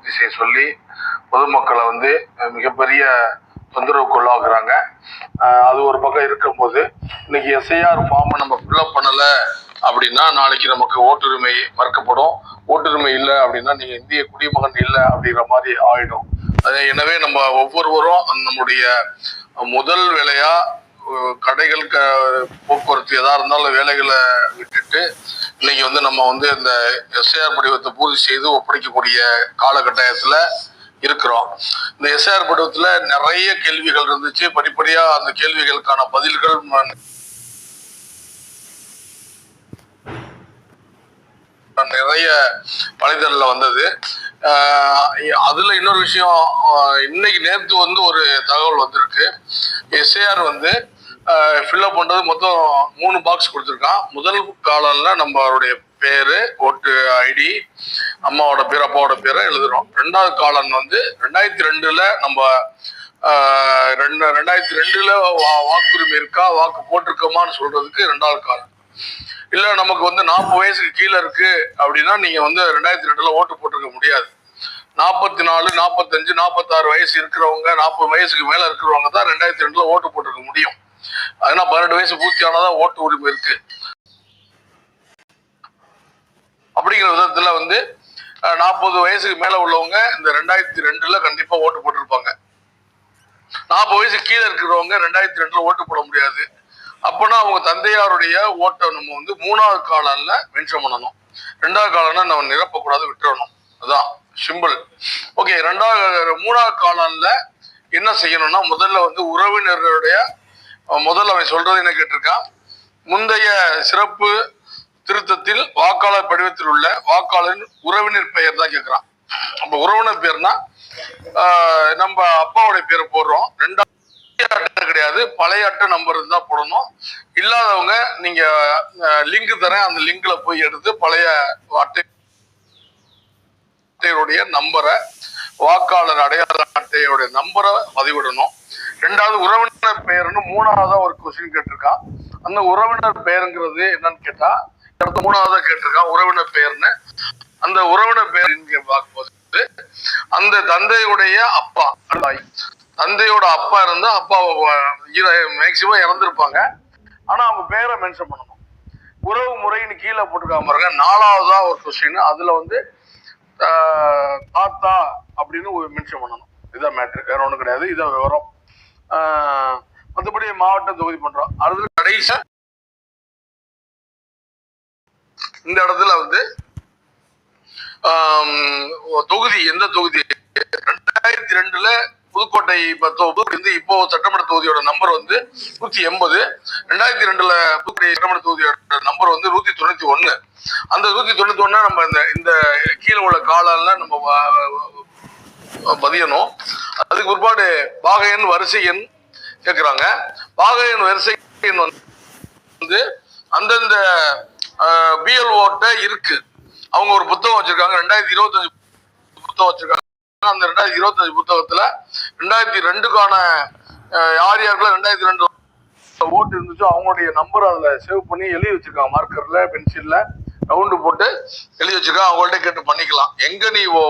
பூர்த்தி செய்ய சொல்லி பொதுமக்களை வந்து மிகப்பெரிய தொந்தரவுக்குள்ளாக்குறாங்க. அது ஒரு பக்கம் இருக்கும்போது இன்னைக்கு எஸ்ஐஆர் ஃபார்மை நம்ம ஃபில்அப் பண்ணலை அப்படின்னா நாளைக்கு நமக்கு ஓட்டுரிமை மறுக்கப்படும். ஓட்டுரிமை இல்லை அப்படின்னா நீங்கள் இந்திய குடிமகன் இல்லை அப்படிங்கிற மாதிரி ஆயிடும். அது எனவே நம்ம ஒவ்வொருவரும் நம்முடைய முதல் வேலையா கடைகள் க போக்குவரத்து எதா இருந்தாலும் வேலைகளை விட்டுட்டு இன்னைக்கு வந்து நம்ம வந்து இந்த எஸ்ஐஆர் படிவத்தை பூர்த்தி செய்து ஒப்படைக்கக்கூடிய காலகட்டாயத்துல இருக்கிறோம். இந்த எஸ்ஐஆர் படிவத்துல நிறைய கேள்விகள் இருந்துச்சு. படிப்படியா அந்த கேள்விகளுக்கான பதில்கள் நிறைய வலைதளில் வந்தது. அதில் அதுல இன்னொரு விஷயம் இன்னைக்கு நேற்று வந்து ஒரு தகவல் வந்திருக்கு. எஸ்ஏஆர் வந்து ஃபில்அப் பண்ணுறது மொத்தம் மூணு பாக்ஸ் கொடுத்துருக்கான். முதல் காலம்ல நம்மளுடைய பேரு ஓட்டு ஐடி அம்மாவோட பேர் அப்பாவோட பேரை எழுதுறோம். ரெண்டாவது காலம் வந்து ரெண்டாயிரத்தி ரெண்டுல நம்ம ரெண்டு ரெண்டாயிரத்தி ரெண்டுல வா- வாக்குரிமை இருக்கா வாக்கு போட்டிருக்கோமான்னு சொல்றதுக்கு ரெண்டாவது காலம் இல்ல நமக்கு வந்து நாற்பது வயசுக்கு கீழே இருக்கு அப்படின்னா நீங்க வந்து ரெண்டாயிரத்தி ரெண்டுல ஓட்டு போட்டிருக்க முடியாது. நாற்பத்தி நாலு நாற்பத்தஞ்சு நாற்பத்தாறு வயசு இருக்கிறவங்க நாற்பது வயசுக்கு மேலே இருக்கிறவங்க தான் ரெண்டாயிரத்தி ரெண்டுல ஓட்டு போட்டிருக்க முடியும். அதனால பன்னெண்டு வயசு பூர்த்தி ஆனாதான் ஓட்டு உரிமை இருக்கு. அப்படிங்கிற விதத்துல வந்து நாற்பது வயசுக்கு மேல உள்ளவங்க இந்த ரெண்டாயிரத்தி ரெண்டுல கண்டிப்பா ஓட்டு போட்டிருப்பாங்க. நாற்பது வயசு கீழே இருக்கிறவங்க ரெண்டாயிரத்தி ரெண்டுல ஓட்டு போட முடியாது. அப்பனா அவங்க தந்தையாருடைய ஓட்டை நம்ம வந்து மூணாவது காலம்ல மென்ஷன் பண்ணணும். ரெண்டாவது காலம்னா நம்ம நிரப்பக்கூடாது விட்டுறணும். அதான் சிம்பிள் ஓகே ரெண்டாவது மூணாவது காலம்ல என்ன செய்யணும்னா முதல்ல வந்து உறவினர்களுடைய முதல் அவன் சொல்றது என்ன கேட்டிருக்கான் முந்தைய சிறப்பு திருத்தத்தில் வாக்காளர் படிவத்தில் உள்ள வாக்காளரின் உறவினர் பெயர் தான் கேட்கிறான். நம்ம உறவினர் பேர்னா ஆஹ், நம்ம அப்பாவுடைய பேரை போடுறோம். ரெண்டாவது அட்டை கிடையாது. பழைய அட்டை நம்பர் இருந்தால் போடணும். இல்லாதவங்க நீங்க லிங்க் தரேன். அந்த லிங்க்ல போய் எடுத்து பழைய அட்டை அட்டையுடைய நம்பரை வாக்காளர் அடையாள அட்டையுடைய நம்பரை பதிவிடணும். ரெண்டாவது உறவினர் பெயர்னு மூணாவதா ஒரு கொஸ்டின் கேட்டிருக்கான். அந்த உறவினர் பெயருங்கிறது என்னன்னு கேட்டா அடுத்த மூணாவதா கேட்டிருக்கான் உறவினர் பெயர்னு அந்த உறவினர் பெயர் பார்க்கும்போது அந்த தந்தையுடைய அப்பா தாய் தந்தையோட அப்பா இருந்தா அப்பா மேக்சிமம் இறந்துருப்பாங்க. ஆனா அவங்க பேரை மென்ஷன் பண்ணணும். உறவு முறைன்னு கீழே போட்டுக்காம பாருங்க நாலாவதா ஒரு கொஸ்டின் அதுல வந்து தாத்தா அப்படின்னு ஒரு மென்ஷன் பண்ணணும். இதான் மேட்ரு வேற ஒன்றும் கிடையாது. இதான் விவரம். மற்றபடி மாவட்டம் மாவட்ட தொகுதி பண்றோம். அடுத்து கடைசி. இந்த இடத்துல வந்து தொகுதி எந்த தொகுதி? ரெண்டாயிரத்தி ரெண்டுல புதுக்கோட்டை பத்தோ வந்து இப்போ சட்டமன்ற தொகுதியோட நம்பர் வந்து நூத்தி எண்பது. ரெண்டாயிரத்தி ரெண்டுல புதுக்கோட்டை சட்டமன்ற தொகுதியோட நம்பர் வந்து நூத்தி தொண்ணூத்தி ஒண்ணு. அந்த நூத்தி தொண்ணூத்தி ஒண்ணா நம்ம இந்த இந்த கீழே உள்ள காலெல்லாம் நம்ம பதியணும். அதுக்கு பிற்பாடு பாகையன் வரிசை எண் கேட்குறாங்க பாகையன் வரிசை எண் வந்து அந்தந்த பிஎல்ஓட்ட இருக்கு. அவங்க ஒரு புத்தகம் வச்சிருக்காங்க. ரெண்டாயிரத்தி இருபத்தஞ்சு புத்தகம் வச்சிருக்காங்க. அந்த ரெண்டாயிரத்தி இருபத்தஞ்சு புத்தகத்துல ரெண்டாயிரத்தி ரெண்டுக்கான யார் யாருக்குள்ள ரெண்டாயிரத்தி ரெண்டு ஓட்டு இருந்துச்சோ அவங்களுடைய நம்பர் அதுல சேவ் பண்ணி எழுதி வச்சிருக்காங்க. மார்க்கர்ல பென்சில்ல ரவுண்டு போட்டு எழுதி வச்சிருக்காங்க. அவங்கள்ட்ட கேட்டு பண்ணிக்கலாம். எங்க நீ ஓ-